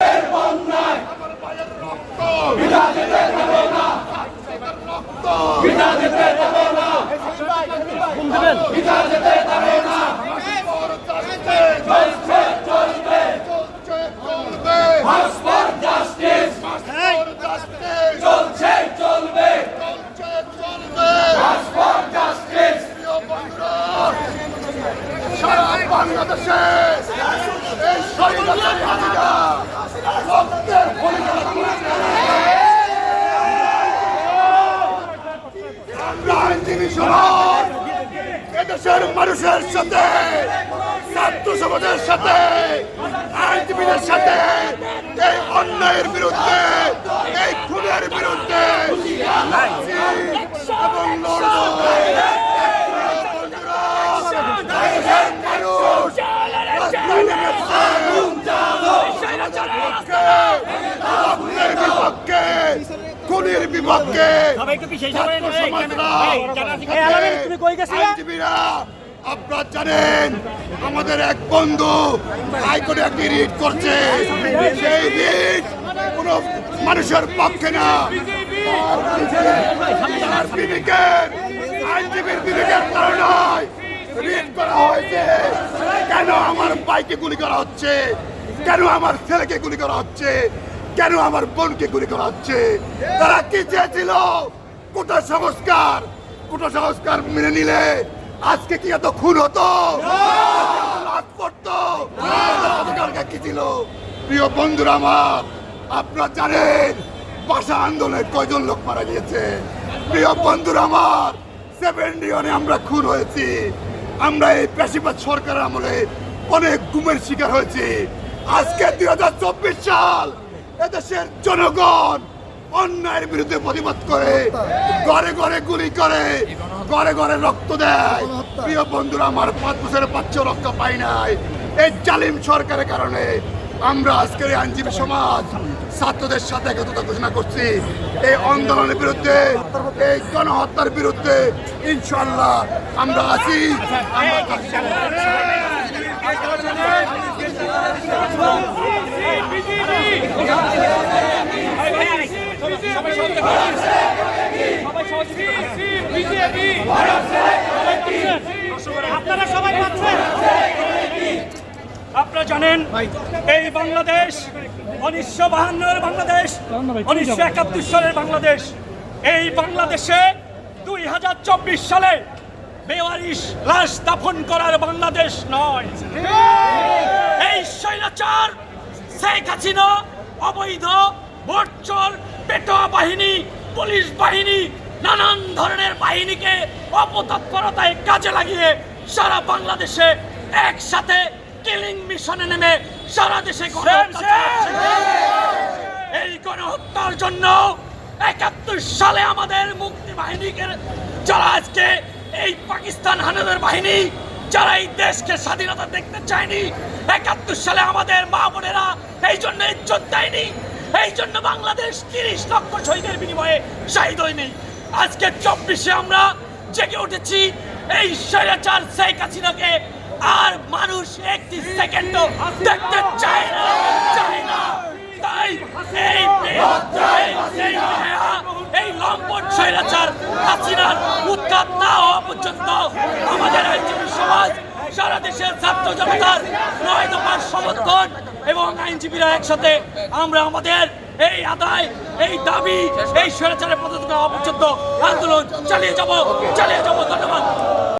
আমার ভাইয়ের রক্ত বিনা যেতে দেব না রক্ত বিনা যেতে দেব না বিনা যেতে দেব না চলছে চলছে চলবে চলছে চলবে পাসপোর্ট জাস্টিস পাসপোর্ট জাস্টিস চলছে চলবে চলছে চলবে পাসপোর্ট জাস্টিস প্রিয় বন্ধুরা সারা বাংলাদেশে এই স্বৈরাচারী হাসিনা রক্তের আমরা আইনজীবী সমাজ এদেশের মানুষের সাথে, ছাত্র সমাজের সাথে, আইনজীবীদের সাথে, এই অন্যায়ের বিরুদ্ধে, এই খুনের বিরুদ্ধে এবং লড়বো। দেশের মানুষ রাস্তায় নেমেছে। খুনের বিপক্ষে খুনের বিপক্ষে সবাইকে পিছিয়ে যাবেন ছাত্র সমাজরা এই, জানাজি- এই, আলামিন, তুমি কই গেছিলা? আইনজীবীরা আপনারা জানেন আমাদের এক বন্ধু হাইকোর্টে একটি রিট করছে। সেই রিট কোন মানুষের পক্ষে না। বিবেকের আইনজীবীর বিবেকের কারণে রিট করা হয়েছে। কেন আমার বাইকে গুলি করা হচ্ছে? কেন আমার ছেলেকে গুলি করা হচ্ছে? কেন আমার বোনকে গুলি করা হচ্ছে? তারা কি চেয়েছিল? কোটা সংস্কার কোটা সংস্কার মেনে নিলে আজকে কি এত খুন হতো? কি প্রিয় বন্ধুরা আমার, আপনারা জানেন ভাষা আন্দোলনে কয়জন লোক মারা গিয়েছে? প্রিয় বন্ধুরা আমার সেভেন্টিওনে আমরা খুন হয়েছি। আমরা এই পেশিবাদ সরকারের আমলে অনেক গুমের শিকার হয়েছি। আজকে দুই হাজার চব্বিশ সাল এদেশের জনগণ অন্যায়ের বিরুদ্ধে প্রতিবাদ করে, ঘরে ঘরে গুলি করে, ঘরে ঘরে রক্ত দেয়। প্রিয় বন্ধুরা, আমার পাঁচ বছরের বাচ্চা রক্ত পাই নাই। এই জালিম সরকারের কারণে আমরা আজকের আইনজীবী সমাজ ছাত্রদের সাথে একত্রতা ঘোষণা করছি। এই আন্দোলনের বিরুদ্ধে, এই গণহত্যার বিরুদ্ধে ইনশাল্লাহ আমরা আছি। আমরা আপনারা সবাই পাচ্ছেন? আপনারা জানেন, এই বাংলাদেশ, উনিশশো বাহান্নের বাংলাদেশ, উনিশশো একাত্তর সালের বাংলাদেশ। এই বাংলাদেশে দুই হাজার চব্বিশ সালে বেওয়ারিশ লাশ দাফন করার বাংলাদেশ নয়। এই স্বৈরাচার, শেখ হাসিনা, অবৈধ ভোটচোর পেটোয়া বাহিনী, পুলিশ বাহিনী নানান ধরনের বাহিনীকে অপতৎপরতায় কাজে লাগিয়ে সারা বাংলাদেশে একসাথে কিলিং মিশনে নেমে সারা দেশে। এই গণহত্যার জন্য একাত্তর সালে আমাদের মুক্তি বাহিনীকে যারা আজকে এই পাকিস্তান হানাদার বাহিনী, যারা এই দেশকে স্বাধীনতা দেখতে চায়নি, একাত্তর সালে আমাদের মা বোনেরা এই জন্য ইজ্জত দেয়নি, এই জন্য বাংলাদেশ তিরিশ লক্ষ শহীদের বিনিময়ে শাহিদ হয়নি আজকে চব্বিশে আমরা জেগে উঠেছি এই স্বৈরাচার শেখ হাসিনাকে আর মানুষ একটি সেকেন্ডও দেখতে চায় না চায় না। তাই এই এই মেয়া, স্বৈরাচার হাসিনার উৎখাত না হওয়া পর্যন্ত আমাদের আইনজীবী সমাজ সারা দেশের ছাত্র জনতার নয় দফার সমর্থন এবং আইনজীবীরা একসাথে আমরা আমাদের এই আদায় এই দাবি এই স্বৈরাচারের পদ্ধতি অপর্যন্ত পর্যন্ত আন্দোলন চালিয়ে যাব চালিয়ে যাব ধন্যবাদ।